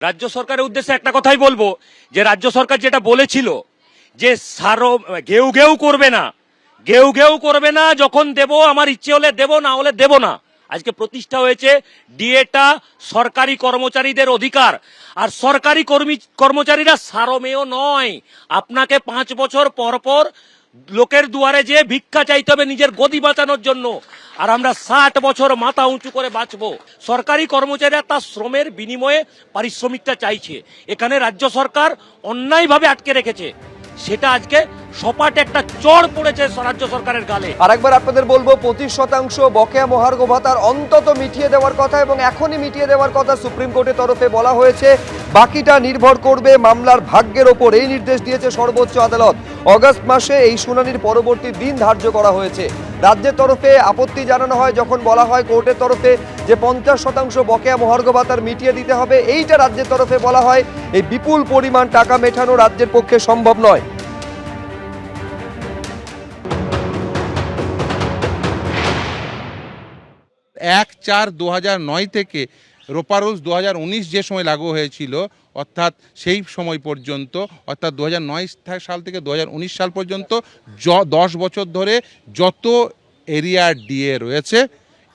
রাজ্য সরকারের উদ্দেশ্যে একটা কথাই বলব, যে রাজ্য সরকার যেটা বলেছিল, যে সারো, ঘেউ ঘেউ করবে না। ঘেউ ঘেউ করবে না, যখন দেব, আমার ইচ্ছে হলে দেব, না হলে দেব না। আজকে প্রতিষ্ঠা হয়েছে ডিএটা সরকারি কর্মচারীদের অধিকার। আর সরকারি কর্মী, কর্মচারীরা সারমেয় নয়। আপনাকে পাঁচ বছর পর পর লোকের দুয়ারে যে ভিক্ষা চাইতে হবে নিজের গদি বাঁচানোর জন্য। আর আমরা ষাট বছর মাথা উঁচু করে বাঁচবো। সরকারি কর্মচারীরা তার শ্রমের বিনিময়ে পারিশ্রমিকটা চাইছে। এখানে রাজ্য সরকার অন্যায়ভাবে আটকে রেখেছে। সেটা আজকে সপাট একটা চড় পড়েছে রাজ্য সরকারের গালে। আরেকবার আপনাদের বলব, পঁচিশ শতাংশ বকেয়া মহার্ঘ ভাতার অন্তত মিটিয়ে দেওয়ার কথা এবং এখনই মিটিয়ে দেওয়ার কথা সুপ্রিম কোর্টের তরফে বলা হয়েছে। বাকিটা নির্ভর করবে মামলার ভাগ্যের ওপর। এই নির্দেশ দিয়েছে সর্বোচ্চ আদালত। অগস্ট মাসে এই শুনানির পরবর্তী দিন ধার্য করা হয়েছে। রাজ্যের তরফে আপত্তি জানানো হয়, যখন বলা হয় কোর্টের তরফে যে পঞ্চাশ শতাংশ বকেয়া মহার্ঘ ভাতার মিটিয়ে দিতে হবে, এইটা রাজ্যের তরফে বলা হয়, এই বিপুল পরিমাণ টাকা মেটানো রাজ্যের পক্ষে সম্ভব নয়। এক চার দু থেকে রোপা রুলস দু যে সময় লাগু হয়েছিল, অর্থাৎ সেই সময় পর্যন্ত, অর্থাৎ দু সাল থেকে দু সাল পর্যন্ত য, দশ বছর ধরে যত এরিয়া ডিএ রয়েছে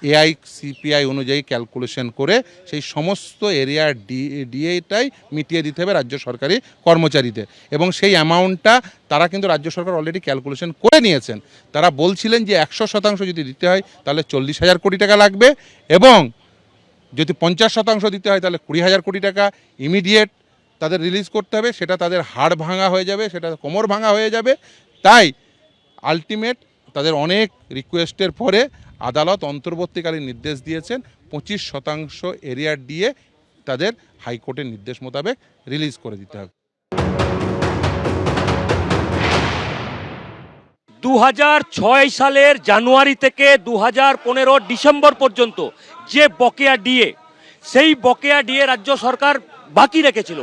এআই সিপিআই অনুযায়ী ক্যালকুলেশন করে সেই সমস্ত এরিয়ার ডি ডিএটাই মিটিয়ে দিতে হবে রাজ্য সরকারি কর্মচারীদের। এবং সেই অ্যামাউন্টটা তারা কিন্তু রাজ্য সরকার অলরেডি ক্যালকুলেশন করে নিয়েছেন। তারা বলছিলেন যে একশো শতাংশ যদি দিতে হয়, তাহলে চল্লিশ হাজার কোটি টাকা লাগবে এবং যদি পঞ্চাশ শতাংশ দিতে হয়, তাহলে কুড়ি হাজার কোটি টাকা ইমিডিয়েট তাদের রিলিজ করতে হবে, সেটা তাদের হাড় ভাঙা হয়ে যাবে, সেটা কোমর ভাঙা হয়ে যাবে। তাই আলটিমেট তাদের অনেক রিকোয়েস্টের পরে আদালত অন্তর্বর্তীকালীন নির্দেশ দিয়েছেন, পঁচিশ শতাংশ এরিয়ার দিয়ে তাদের হাইকোর্টের নির্দেশ মোতাবেক রিলিজ করে দিতে হবে। দু হাজার ছয় সালের জানুয়ারি থেকে দু হাজার পনেরো ডিসেম্বর পর্যন্ত যে বকেয়া ডিএ, সেই বকেয়া ডিএ রাজ্য সরকার বাকি রেখেছিল।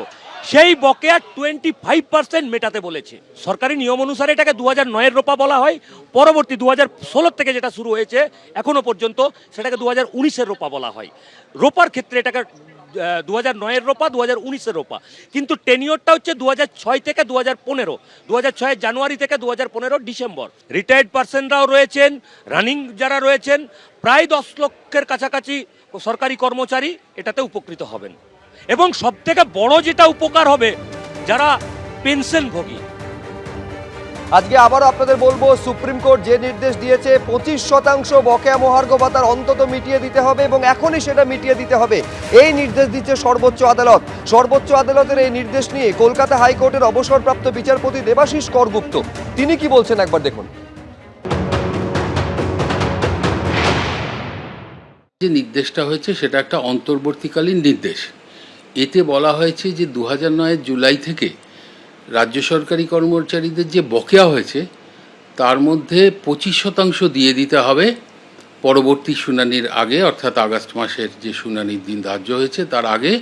সেই বকেয়া টোয়েন্টি ফাইভ পার্সেন্ট মেটাতে বলেছে। সরকারি নিয়ম অনুসারে এটাকে দু হাজার নয়ের রোপা বলা হয়। পরবর্তী দু হাজার ষোলোর থেকে যেটা শুরু হয়েছে, এখনও পর্যন্ত সেটাকে দু হাজার উনিশের রোপা বলা হয়। রোপার ক্ষেত্রে এটাকে দু হাজার নয়ের রোপা দু হাজার উনিশের রোপা। কিন্তু টেনিওরটা হচ্ছে দু হাজার ছয় থেকে দু হাজার পনেরো। দু হাজার ছয়ের জানুয়ারি থেকে দু হাজার পনেরো ডিসেম্বর। রিটায়ার্ড পার্সনরাও রয়েছেন রানিং যারা রয়েছেন, প্রায় দশ লক্ষের কাছাকাছি সরকারি কর্মচারী এটাতে উপকৃত হবেন। এবং সব থেকে বড় যেটা উপকার হবে, যারা পেনশনভোগী আজকে আবারও আপনাদের বলব, সুপ্রিম কোর্ট যে নির্দেশ দিয়েছে, পঁচিশ শতাংশ বকেয়া মহার্ঘ ভাতার অন্তত মিটিয়ে দিতে হবে এবং এখনই সেটা মিটিয়ে দিতে হবে। এই নির্দেশ দিচ্ছে সর্বোচ্চ আদালত। সর্বোচ্চ আদালতের এই নির্দেশ নিয়ে কলকাতা হাইকোর্টের অবসরপ্রাপ্ত বিচারপতি দেবাশিস করগুপ্ত। তিনি কি বলছেন একবার দেখুন। যে নির্দেশটা হয়েছে, সেটা একটা অন্তর্বর্তীকালীন নির্দেশ। এতে বলা হয়েছে যে দু হাজার নয়ের জুলাই থেকে রাজ্য সরকারি কর্মচারীদের যে বকেয়া হয়েছে, তার মধ্যে পঁচিশ শতাংশ দিয়ে দিতে হবে। পরবর্তী শুনানির আগে, অর্থাৎ আগস্ট মাসের যে শুনানির দিন ধার্য হয়েছে, তার আগে।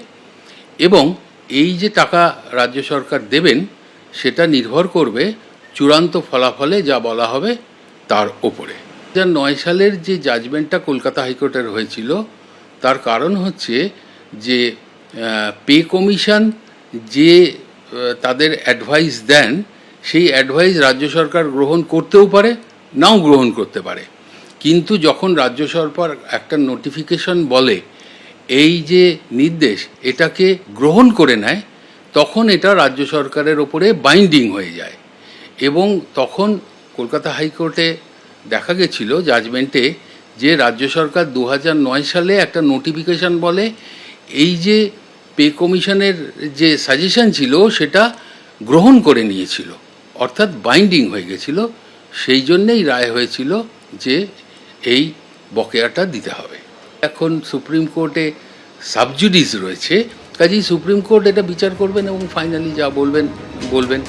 এবং এই যে টাকা রাজ্য সরকার দেবেন, সেটা নির্ভর করবে চূড়ান্ত ফলাফলে যা বলা হবে তার ওপরে দু নয় সালের যে জাজমেন্টটা কলকাতা হাইকোর্টের হয়েছিল, তার কারণ হচ্ছে যে পে কমিশন যে তাদের অ্যাডভাইস দেন, সেই অ্যাডভাইস রাজ্য সরকার গ্রহণ করতেও পারে, নাও গ্রহণ করতে পারে। কিন্তু যখন রাজ্য সরকার একটা নোটিফিকেশন বলে, এই যে নির্দেশ, এটাকে গ্রহণ করে নেয়, তখন এটা রাজ্য সরকারের ওপরে বাইন্ডিং হয়ে যায়। এবং তখন কলকাতা হাইকোর্টে দেখা গেছিল জাজমেন্টে যে রাজ্য সরকার দু সালে একটা নোটিফিকেশন বলে, এই যে পে কমিশনের যে সাজেশন ছিল, সেটা গ্রহণ করে নিয়েছিল। অর্থাৎ বাইন্ডিং হয়ে গেছিল। সেই জন্যেই রায় হয়েছিল যে এই বকেয়াটা দিতে হবে। এখন সুপ্রিম কোর্টে সাবজুডিস রয়েছে। কাজেই সুপ্রিম কোর্ট এটা বিচার করবেন এবং ফাইনালি যা বলবেন বলবেন।